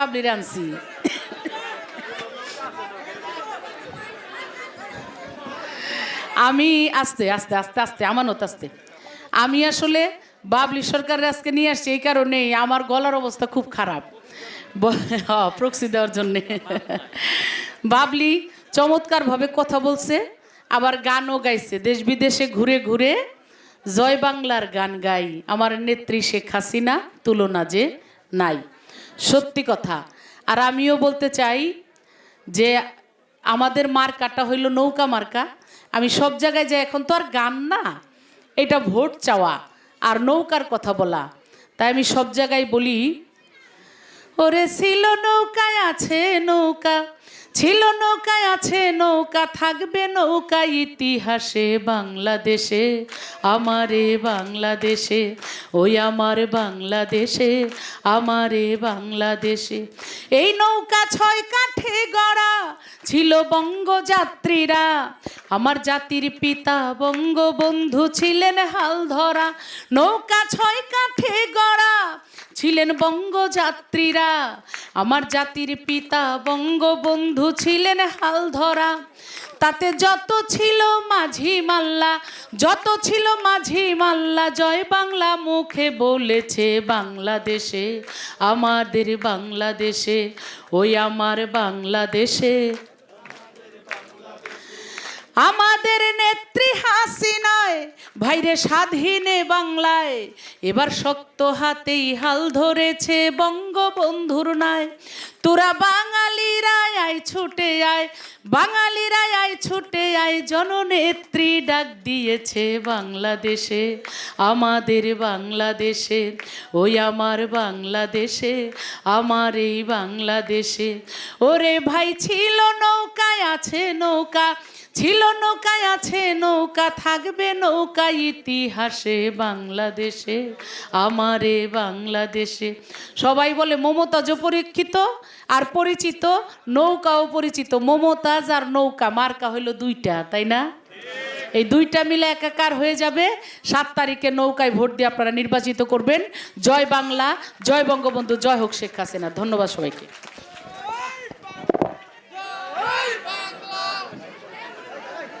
বাবলির আনছি আমি, আস্তে আস্তে আস্তে আস্তে আমানত আস্তে। আমি আসলে বাবলি সরকারের আজকে নিয়ে আসছি, এই কারণেই আমার গলার অবস্থা খুব খারাপ। প্রক্সি দেওয়ার জন্যে। বাবলি চমৎকারভাবে কথা বলছে, আবার গানও গাইছে। দেশ বিদেশে ঘুরে ঘুরে জয় বাংলার গান গাই। আমার নেত্রী শেখ হাসিনা তুলনা যে নাই। সত্যি কথা। আর আমিও বলতে চাই যে আমাদের মার্কাটা হইল নৌকা মার্কা। আমি সব জায়গায় যাই, এখন তো আর গান না। এটা ভোট চাওয়া আর নৌকার কথা বলা। তাই আমি সব জায়গায় বলি, ওরে ছিল নৌকায় আছে নৌকা ছিল নৌকায়, আছে নৌকা, থাকবে নৌকা ইতিহাসে বাংলাদেশে, আমারে বাংলাদেশে, ওই আমার বাংলাদেশে, আমারে বাংলাদেশে। এই নৌকা ছয় কাঠে গড়া ছিল বঙ্গযাত্রীরা, আমার জাতির পিতা বঙ্গবন্ধু ছিলেন হাল ধরা। নৌকা ছয় কাঠে গড়া ছিলেন বঙ্গযাত্রীরা আমার জাতির পিতা বঙ্গবন্ধু ছিলেন হাল ধরা তাতে যত ছিল মাঝি মাল্লা, যত ছিল মাঝি মাল্লা, জয় বাংলা মুখে বলেছে বাংলাদেশে, আমাদের বাংলাদেশে, ওই আমার বাংলাদেশে। আমাদের নেত্রী হাসিনায় ভাইরে স্বাধীনে বাংলায়, এবার শক্ত হাতেই হাল ধরেছে বঙ্গবন্ধুর নাই তোরা বাঙালিরাই আয় ছুটে আয় বাঙালিরাই আয় ছুটে আয়, জননেত্রী ডাক দিয়েছে বাংলাদেশে, আমাদের বাংলাদেশে, ওই আমার বাংলাদেশে, আমার এই বাংলাদেশে। ওরে ভাই, ছিল নৌকায়, আছে নৌকা ছিল নৌকায়, আছে নৌকা, থাকবে নৌকা ইতিহাসে বাংলাদেশে, আমারে বাংলাদেশে। সবাই বলে মমতাজ পরীক্ষিত আর পরিচিত, নৌকাও পরিচিত। মমতাজ আর নৌকা, মার্কা হইল দুইটা, তাই না? এই দুইটা মিলে একাকার হয়ে যাবে। সাত তারিখে নৌকায় ভোট দিয়ে আপনারা নির্বাচিত করবেন। জয় বাংলা, জয় বঙ্গবন্ধু, জয় হোক শেখ হাসিনা। ধন্যবাদ সবাইকে।